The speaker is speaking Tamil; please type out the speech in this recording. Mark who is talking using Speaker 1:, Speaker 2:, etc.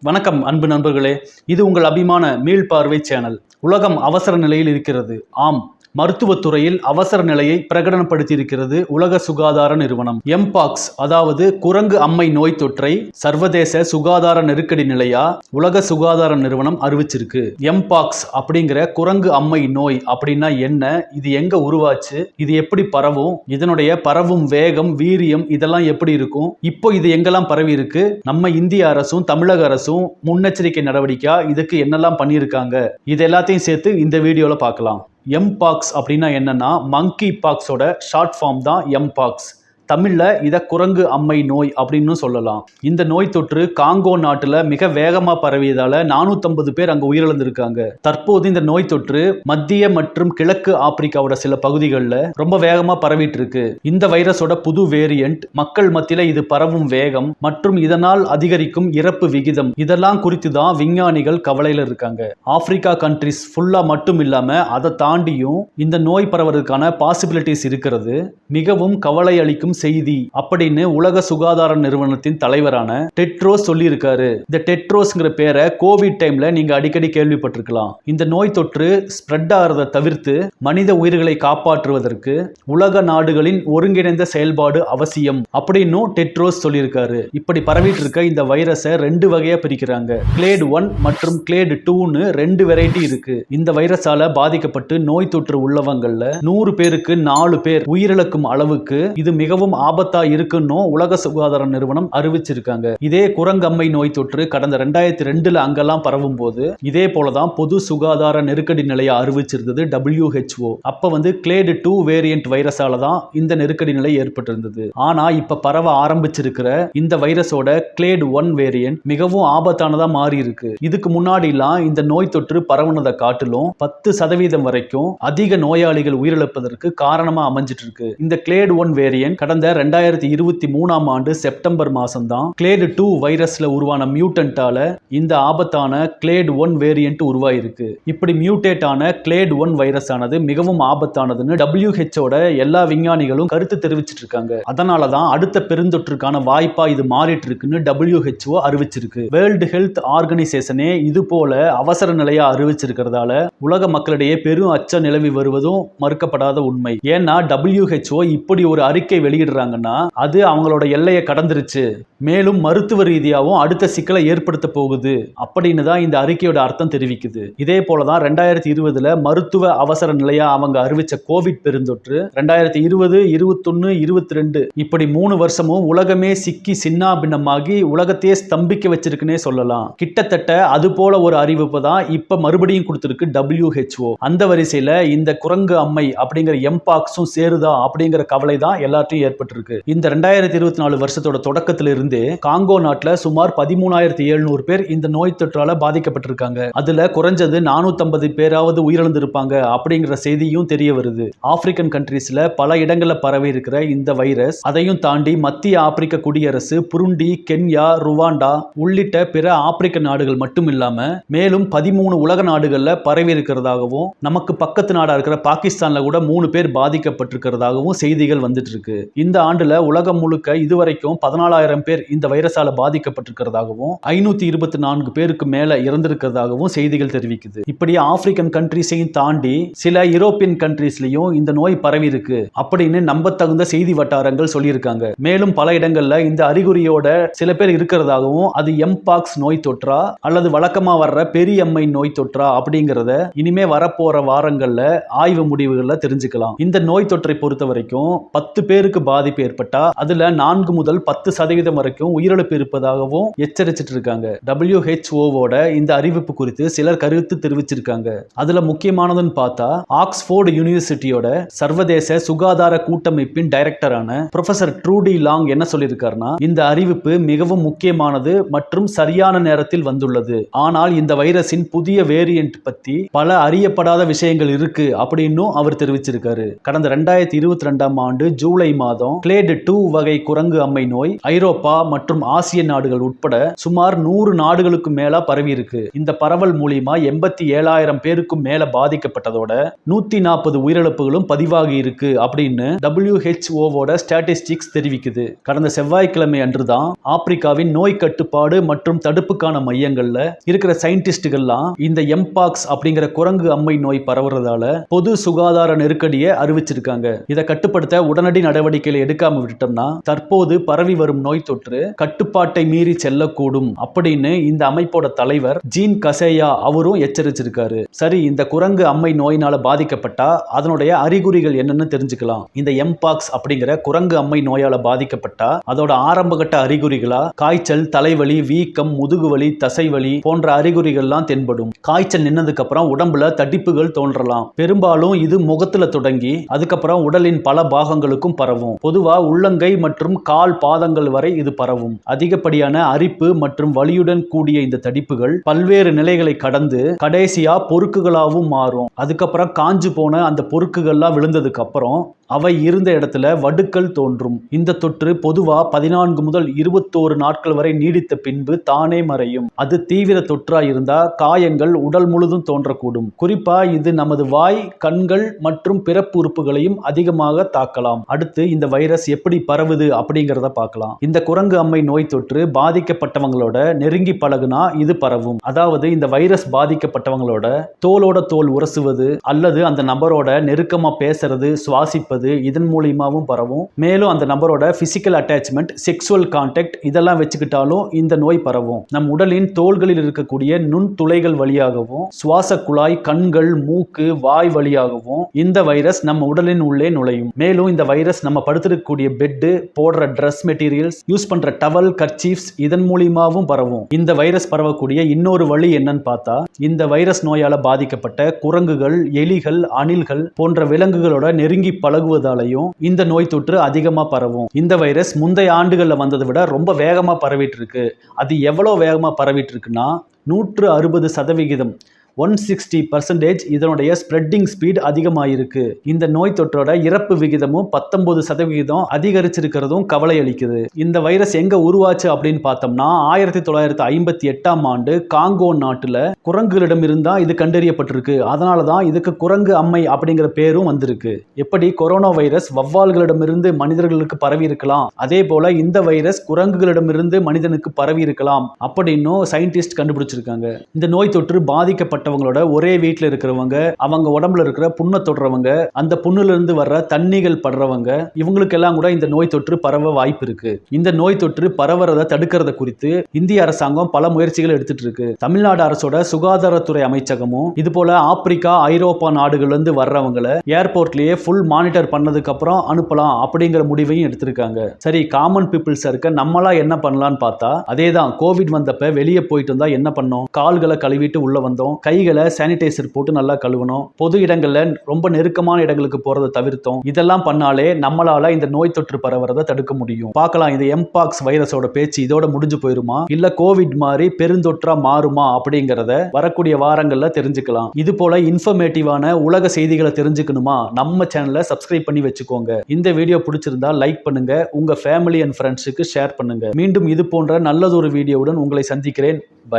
Speaker 1: வணக்கம் அன்பு நண்பர்களே. இது உங்கள் அபிமான மீள்பார்வை சேனல். உலகம் அவசர நிலையில் இருக்கிறது. ஆம் மருத்துவத்துறையில் அவசர நிலையை பிரகடனப்படுத்தியிருக்கிறது உலக சுகாதார நிறுவனம். எம்பாக்ஸ் அதாவது குரங்கு அம்மை நோய் தொற்றை சர்வதேச சுகாதார நெருக்கடி நிலையா உலக சுகாதார நிறுவனம் அறிவிச்சிருக்கு. எம்பாக்ஸ் அப்படிங்கிற குரங்கு அம்மை நோய் அப்படின்னா என்ன? இது எங்க உருவாச்சு? இது எப்படி பரவும்? இதனுடைய பரவும் வேகம் வீரியம் இதெல்லாம் எப்படி இருக்கும்? இப்போ இது எங்கெல்லாம் பரவி இருக்கு? நம்ம இந்திய அரசும் தமிழக அரசும் முன்னெச்சரிக்கை நடவடிக்கையா இதுக்கு என்னெல்லாம் பண்ணியிருக்காங்க? இது எல்லாத்தையும் சேர்த்து இந்த வீடியோல பார்க்கலாம். எம்பாக்ஸ் அப்படின்னா என்னென்னா மங்கி பாக்ஸோட ஷார்ட் ஃபார்ம் தான் எம்பாக்ஸ் தமிழ்ல இத குரங்கு அம்மை நோய் அப்படின்னு சொல்லலாம். இந்த நோய் தொற்று காங்கோ நாட்டுல மிக வேகமா பரவியதால நானூற்றம்பது பேர் அங்க உயிரிழந்திருக்காங்க. தற்போது இந்த நோய் தொற்று மத்திய மற்றும் கிழக்கு ஆப்பிரிக்காவோட சில பகுதிகளில் ரொம்ப வேகமாக பரவிட்டு இருக்கு இந்த வைரஸோட புது வேரியன்ட் மக்கள் மத்தியில இது பரவும் வேகம் மற்றும் இதனால் அதிகரிக்கும் இறப்பு விகிதம் இதெல்லாம் குறித்து தான் விஞ்ஞானிகள் கவலையில இருக்காங்க. ஆப்பிரிக்கா கண்ட்ரிஸ் ஃபுல்லா மட்டும் இல்லாம அதை தாண்டியும் இந்த நோய் பரவறதுக்கான பாசிபிலிட்டிஸ் இருக்கிறது. மிகவும் கவலை அளிக்கும் செய்தி அப்படின்னு உலக சுகாதார நிறுவனத்தின் தலைவரான டெட்ரோஸ் சொல்லியிருக்காரு. இந்த டெட்ரோஸ்ங்கிற பேரை கோவிட் டைம்ல நீங்க அடிக்கடி கேள்விப்பட்டிருக்கலாம். இந்த நோய் தொற்று ஸ்ப்ரெட் ஆகிறத தவிர்த்து மனித உயிர்களை காப்பாற்றுவதற்கு உலக நாடுகளின் ஒருங்கிணைந்த செயல்பாடு அவசியம் அப்படின்னும் டெட்ரோஸ் சொல்லியிருக்காரு. இப்படி பரவிட்டு இருக்க இந்த வைரஸை ரெண்டு வகையா பிரிக்கிறாங்க. கிளேடு ஒன் மற்றும் கிளேடு டூன்னு ரெண்டு வெரைட்டி இருக்கு. இந்த வைரஸால பாதிக்கப்பட்டு நோய் தொற்று உள்ளவங்கள்ல நூறு பேருக்கு நாலு பேர் உயிரிழக்கும் அளவுக்கு இது மிகவும் ஆபத்தா இருக்குன்னு உலக சுகாதார நிறுவனம் அறிவிச்சிருக்காங்க. இதே குரங்கம்மை நோய் தொற்று கடந்த ரெண்டாயிரத்தி ரெண்டுல அங்கெல்லாம் பரவும் போது இதே போலதான் பொது சுகாதார நெருக்கடி நிலையை அறிவிச்சிருந்தது டபிள்யூஹெச்ஓ அப்ப வந்து கிளேடு டூ வேரியன்ட் வைரஸால தான் இந்த நெருக்கடி நிலை ஏற்பட்டிருந்தது. ஆனா இப்ப பரவ ஆரம்பிச்சிருக்கிற இந்த வைரஸோட கிளேடு ஒன் வேரியன்ட் மிகவும் ஆபத்தானதா மாறி இருக்கு இதுக்கு முன்னாடிலாம் இந்த நோய் தொற்று பரவுனதை காட்டிலும் பத்து சதவீதம் வரைக்கும் அதிக நோயாளிகள் உயிரிழப்பதற்கு காரணமா அமைஞ்சிட்டு இருக்கு இந்த கிளேடு ஒன் வேரியன்ட் கடந்த ரெண்டாயிரத்தி இருபத்தி மூணாம் ஆண்டு செப்டம்பர் மாசம்தான் கிளேடு டூ வைரஸ்ல உருவான மியூட்டன்டால இந்த ஆபத்தான கிளேட் ஒன் வேரியன்ட் உருவாயிருக்கு. இப்படி மியூட்டேட் ஆன கிளேட் ஒன் வைரஸ் ஆனது மிகவும் ஆபத்தானதுன்னு டபிள்யூஹெச்சோட எல்லா விஞ்ஞானிகளும் கருத்து தெரிவிச்சிட்டு இருக்காங்க அதனால தான் அடுத்த பெருந்தொற்றுக்கான வாய்ப்பா இது மாறிட்டு இருக்குன்னு டபிள்யூஹெச்ஓ அறிவிச்சிருக்கு. வேர்ல்டு ஹெல்த் ஆர்கனைசேஷனே இது போல அவசர நிலையா அறிவிச்சிருக்கிறதால உலக மக்களிடையே பெரும் அச்ச நிலவி வருவதும் மறுக்கப்படாத உண்மை. ஏன்னா டபிள்யூஹெச்ஓ இப்படி ஒரு அறிக்கை வெளியிடுறாங்கன்னா அது அவங்களோட எல்லையை கடந்துருச்சு. மேலும் மருத்துவ ரீதியாகவும் அடுத்த சிக்கலை ஏற்படுத்த போகுது அப்படின்னு தான் இந்த அறிக்கையோட அர்த்தம் தெரிவிக்குது. இதே போல தான் ரெண்டாயிரத்தி இருபதுல மருத்துவ அவசர நிலையா அவங்க அறிவிச்ச கோவிட் பெருந்தொற்று ரெண்டாயிரத்தி இருபது இருபத்தொன்னு இருபத்தி ரெண்டு இப்படி மூணு வருஷமும் உலகமே சிக்கி சின்னா பின்னமாகி உலகத்தையே ஸ்தம்பிக்க வச்சிருக்குன்னே சொல்லலாம். கிட்டத்தட்ட அது போல ஒரு அறிவிப்பு தான் இப்ப மறுபடியும் கொடுத்திருக்கு டபிள்யூஹெச்ஓ அந்த வரிசையில இந்த குரங்கு அம்மை அப்படிங்கிற எம்பாக்ஸும் சேருதா அப்படிங்கிற கவலை தான் எல்லாத்தையும் ஏற்பட்டிருக்கு. இந்த ரெண்டாயிரத்தி இருபத்தி நாலு வருஷத்தோட தொடக்கத்துல இருந்தே காங்கோ நாட்டில் சுமார் பதிமூணாயிரத்தி எழுநூறு பேர் இந்த நோய் தொற்றால பாதிக்கப்பட்டிருக்காங்க. அதுல குறைஞ்சது நானூத்தி பேராவது உயிரிழந்திருப்பாங்க அப்படிங்கிற செய்தியும் தெரிய வருது. ஆப்பிரிக்கன் கண்ட்ரீஸ்ல பல இடங்களில் பரவி இருக்கிற இந்த வைரஸ் அதையும் தாண்டி மத்திய ஆப்பிரிக்க குடியரசு புருண்டி கென்யா ருவாண்டா உள்ளிட்ட பிற ஆப்பிரிக்க நாடுகள் மட்டும் இல்லாம மேலும் பதிமூணு உலக நாடுகள்ல பரவி இருக்கிறதாகவும் நமக்கு பக்கத்து நாடா இருக்கிற பாகிஸ்தான்ல கூட மூணு பேர் பாதிக்கப்பட்டிருக்கிறதாகவும் செய்திகள் வந்துட்டு இருக்கு. இந்த ஆண்டுல உலகம் முழுக்க இதுவரைக்கும் பதினாலாயிரம் பேர் இந்த வைரஸால பாதிக்கப்பட்டிருக்கிறதாகவும் ஐநூத்தி இருபத்தி நான்கு பேருக்கு மேல இறந்திருக்கிறதாகவும் செய்திகள் தெரிவிக்குது. இப்படி ஆப்பிரிக்கன் கண்ட்ரீஸையும் தாண்டி சில யூரோப்பியன் கண்ட்ரீஸ்லயும் இந்த நோய் பரவி இருக்கு அப்படின்னு நம்பத்தகுந்த செய்தி வட்டாரங்கள் சொல்லியிருக்காங்க. மேலும் பல இடங்கள்ல இந்த அறிகுறியோட சில பேர் இருக்கிறதாகவும் அது எம்பாக்ஸ் நோய் தொற்றா அல்லது வழக்கமா வர்ற பெரியம்மை நோய் தொற்றா அப்படிங்கறத இனிமே வரப்போற வாரங்கள்ல ஆய்வு முடிவுகள்ல தெரிஞ்சுக்கலாம். இந்த நோய் தொற்றை பொறுத்த வரைக்கும் பத்து பேருக்கு பாதிப்பு ஏற்பட்டா அதுல நான்கு முதல் பத்து சதவீதம் வரைக்கும் உயிரிழப்பு இருப்பதாகவும் எச்சரிச்சிட்டு இருக்காங்க டபிள்யூஹெச்ஓவோட இந்த அறிவிப்பு குறித்து சிலர் கருத்து தெரிவிச்சிருக்காங்க. அதுல முக்கியமானதுன்னு பார்த்தா ஆக்ஸ்போர்டு யூனிவர்சிட்டியோட சர்வதேச சுகாதார கூட்டமைப்பின் டைரக்டரான ப்ரொஃபசர் ட்ரூடி லாங் என்ன சொல்லியிருக்காருன்னா இந்த அறிவிப்பு மிகவும் முக்கியமானது மற்றும் சரியான நேரத்தில் வந்துள்ளது. ஆனால் இந்த வைரஸின் புதிய வேரியன்ட் பத்தி பல அறியப்படாத விஷயங்கள் இருக்கு அப்படின்னும் அவர் தெரிவிச்சிருக்காரு. கடந்த ரெண்டாயிரத்தி இருபத்தி ரெண்டாம் ஆண்டு ஜூலை மாதம் மாதம் கிளேடு டூ வகை குரங்கு அம்மை நோய் ஐரோப்பா மற்றும் ஆசிய நாடுகள் உட்பட சுமார் நூறு நாடுகளுக்கு மேல பரவி இருக்கு இந்த பரவல் மூலியமா எண்பத்தி ஏழாயிரம் பேருக்கும் மேல பாதிக்கப்பட்டதோட நூத்தி நாற்பது உயிரிழப்புகளும் பதிவாகி இருக்கு அப்படின்னு டபிள்யூஹெச்ஓவோட ஸ்டாட்டிஸ்டிக்ஸ் தெரிவிக்குது. கடந்த செவ்வாய்க்கிழமை அன்றுதான் ஆப்பிரிக்காவின் நோய் கட்டுப்பாடு மற்றும் தடுப்புக்கான மையங்கள்ல இருக்கிற சயின்டிஸ்டுகள்லாம் இந்த எம்பாக்ஸ் அப்படிங்கிற குரங்கு அம்மை நோய் பரவுறதால பொது சுகாதார நெருக்கடியை அறிவிச்சிருக்காங்க. இதை கட்டுப்படுத்த உடனடி நடவடிக்கை நடவடிக்கைகளை எடுக்காம விட்டோம்னா தற்போது பரவி வரும் நோய் தொற்று கட்டுப்பாட்டை மீறி செல்லக்கூடும் அப்படின்னு இந்த அமைப்போட தலைவர் ஜீன் கசேயா அவரும் எச்சரிச்சிருக்காரு. சரி இந்த குரங்கு அம்மை நோயினால பாதிக்கப்பட்டா அதனுடைய அறிகுறிகள் என்னன்னு தெரிஞ்சுக்கலாம். இந்த எம்பாக்ஸ் அப்படிங்கிற குரங்கு அம்மை நோயால பாதிக்கப்பட்டா அதோட ஆரம்பகட்ட அறிகுறிகளா காய்ச்சல் தலைவலி வீக்கம் முதுகுவலி தசைவலி போன்ற அறிகுறிகள்லாம் தென்படும். காய்ச்சல் நின்னதுக்கு அப்புறம் உடம்புல தடிப்புகள் தோன்றலாம். பெரும்பாலும் இது முகத்துல தொடங்கி அதுக்கப்புறம் உடலின் பல பாகங்களுக்கும் பரவும். பொதுவா உள்ளங்கை மற்றும் கால் பாதங்கள் வரை இது பரவும். அதிகப்படியான அரிப்பு மற்றும் வலியுடன் கூடிய இந்த தடிப்புகள் பல்வேறு நிலைகளை கடந்து கடைசியா பொறுக்குகளாகவும் மாறும். அதுக்கப்புறம் காஞ்சு போன அந்த பொறுக்குகள்லாம் விழுந்ததுக்கு அப்புறம் அவை இருந்த இடத்துல வடுக்கள் தோன்றும். இந்த தொற்று பொதுவாக பதினான்கு முதல் இருபத்தோரு நாட்கள் வரை நீடித்த பின்பு தானே மறையும். அது தீவிர தொற்றா இருந்தா காயங்கள் உடல் முழுதும் தோன்றக்கூடும். குறிப்பா இது நமது வாய் கண்கள் மற்றும் பிறப்பு உறுப்புகளையும் அதிகமாக தாக்கலாம். அடுத்து இந்த வைரஸ் எப்படி பரவுது அப்படிங்கிறத பார்க்கலாம். இந்த குரங்கு அம்மை நோய் தொற்று பாதிக்கப்பட்டவங்களோட நெருங்கி பழகுனா இது பரவும். அதாவது இந்த வைரஸ் பாதிக்கப்பட்டவங்களோட தோலோட தோல் உரசுவது அல்லது அந்த நபரோட நெருக்கமா பேசுறது சுவாசிப்பது இதன் மூலியமாகவும் பரவும். மேலும் அந்த நபரோட பிசிக்கல் அட்டாச்மெண்ட் செக்ஸுவல் கான்டாக்ட் இதெல்லாம் வச்சுக்கிட்டாலும் இந்த நோய் பரவும். நம் உடலின் தோள்களில் இருக்கக்கூடிய நுண்துளைகள் வழியாகவும் சுவாச குழாய் கண்கள் மூக்கு வாய் வழியாகவும் இந்த வைரஸ் நம்ம உடலின் உள்ளே நுழையும். மேலும் இந்த வைரஸ் நம்ம படுத்திருக்கக்கூடிய பெட்டு போடுற ட்ரெஸ் மெட்டீரியல்ஸ் யூஸ் பண்ற டவல் கர்ச்சீஃப்ஸ் இதன் மூலியமாகவும் பரவும். இந்த வைரஸ் பரவக்கூடிய இன்னொரு வழி என்னன்னு பார்த்தா இந்த வைரஸ் நோயால பாதிக்கப்பட்ட குரங்குகள் எலிகள் அணில்கள் போன்ற விலங்குகளோட நெருங்கி பழகுவதாலையும் இந்த நோய் தொற்று அதிகமா பரவும். இந்த வைரஸ் முந்தைய ஆண்டுகளில் வந்ததை விட ரொம்ப வேகமா பரவிட்டு இருக்கு. அது எவ்வளவு வேகமாக பரவிட்டு இருக்குன்னா நூற்று அறுபது சதவிகிதம். ஒன் சிக்ஸ்டி பர்சன்டேஜ் இதனுடைய ஸ்ப்ரெட்டிங் ஸ்பீட் அதிகமாயிருக்கு. இந்த நோய் தொற்றோட இறப்பு விகிதமும் பத்தொன்பது சதவிகிதம் அதிகரிச்சிருக்கிறதும் கவலை அளிக்குது. இந்த வைரஸ் எங்க உருவாச்சு அப்படின்னு பார்த்தோம்னா ஆயிரத்தி தொள்ளாயிரத்தி ஐம்பத்தி எட்டாம் ஆண்டு காங்கோ நாட்டுல குரங்குகளிடம் இருந்தால் இது கண்டறியப்பட்டிருக்கு. அதனால தான் இதுக்கு குரங்கு அம்மை அப்படிங்கிற பேரும் வந்திருக்கு. எப்படி கொரோனா வைரஸ் வவ்வால்களிடமிருந்து மனிதர்களுக்கு பரவி இருக்கலாம் அதே போல இந்த வைரஸ் குரங்குகளிடமிருந்து மனிதனுக்கு பரவி இருக்கலாம் அப்படின்னும் சயின்டிஸ்ட் கண்டுபிடிச்சிருக்காங்க. இந்த நோய் தொற்று பாதிக்கப்பட்ட பாதிக்கப்பட்டவங்களோட ஒரே வீட்டில் இருக்கிறவங்க அவங்க உடம்புல இருக்கிற புண்ணை தொடுறவங்க அந்த புண்ணுல இருந்து வர்ற தண்ணிகள் படுறவங்க இவங்களுக்கெல்லாம் கூட இந்த நோய் தொற்று பரவ வாய்ப்பு இருக்கு. இந்த நோய் தொற்று பரவுறதை தடுக்கிறத குறித்து இந்திய அரசாங்கம் பல முயற்சிகள் எடுத்துட்டு இருக்கு. தமிழ்நாடு அரசோட சுகாதாரத்துறை அமைச்சகமும் இது போல ஆப்பிரிக்கா ஐரோப்பா நாடுகள்ல இருந்து வர்றவங்களை ஏர்போர்ட்லயே ஃபுல் மானிட்டர் பண்ணதுக்கு அப்புறம் அனுப்பலாம் அப்படிங்கிற முடிவையும் எடுத்திருக்காங்க. சரி காமன் பீப்புள்ஸ் இருக்க நம்மளா என்ன பண்ணலாம்னு பார்த்தா அதே தான் கோவிட் வந்தப்ப வெளியே போயிட்டு வந்தா என்ன பண்ணோம்? கால்களை கழுவிட்டு உள்ள வந்தோம். கைகளை சானிடைசர் போட்டு நல்லா கழுவணும். பொது இடங்கள்ல ரொம்ப நெருக்கமான இடங்களுக்கு போறதை தவிர்த்தோம். இதெல்லாம் பண்ணாலே நம்மளால இந்த நோய் தொற்று பரவுறதை தடுக்க முடியும். பார்க்கலாம் இந்த எம்பாக்ஸ் வைரஸோட பேச்சு இதோட முடிஞ்சு போயிருமா? இல்ல கோவிட் மாதிரி பெருந்தொற்றா மாறுமா அப்படிங்கறத வரக்கூடிய வாரங்கள்ல தெரிஞ்சுக்கலாம். இது போல இன்ஃபர்மேட்டிவான உலக செய்திகளை தெரிஞ்சுக்கணுமா? நம்ம சேனலை சப்ஸ்கிரைப் பண்ணி வச்சுக்கோங்க. இந்த வீடியோ பிடிச்சிருந்தா லைக் பண்ணுங்க. உங்க ஃபேமிலி அண்ட் ஃப்ரெண்ட்ஸுக்கு ஷேர் பண்ணுங்க. மீண்டும் இது போன்ற நல்லதொரு வீடியோவுடன் உங்களை சந்திக்கிறேன். பை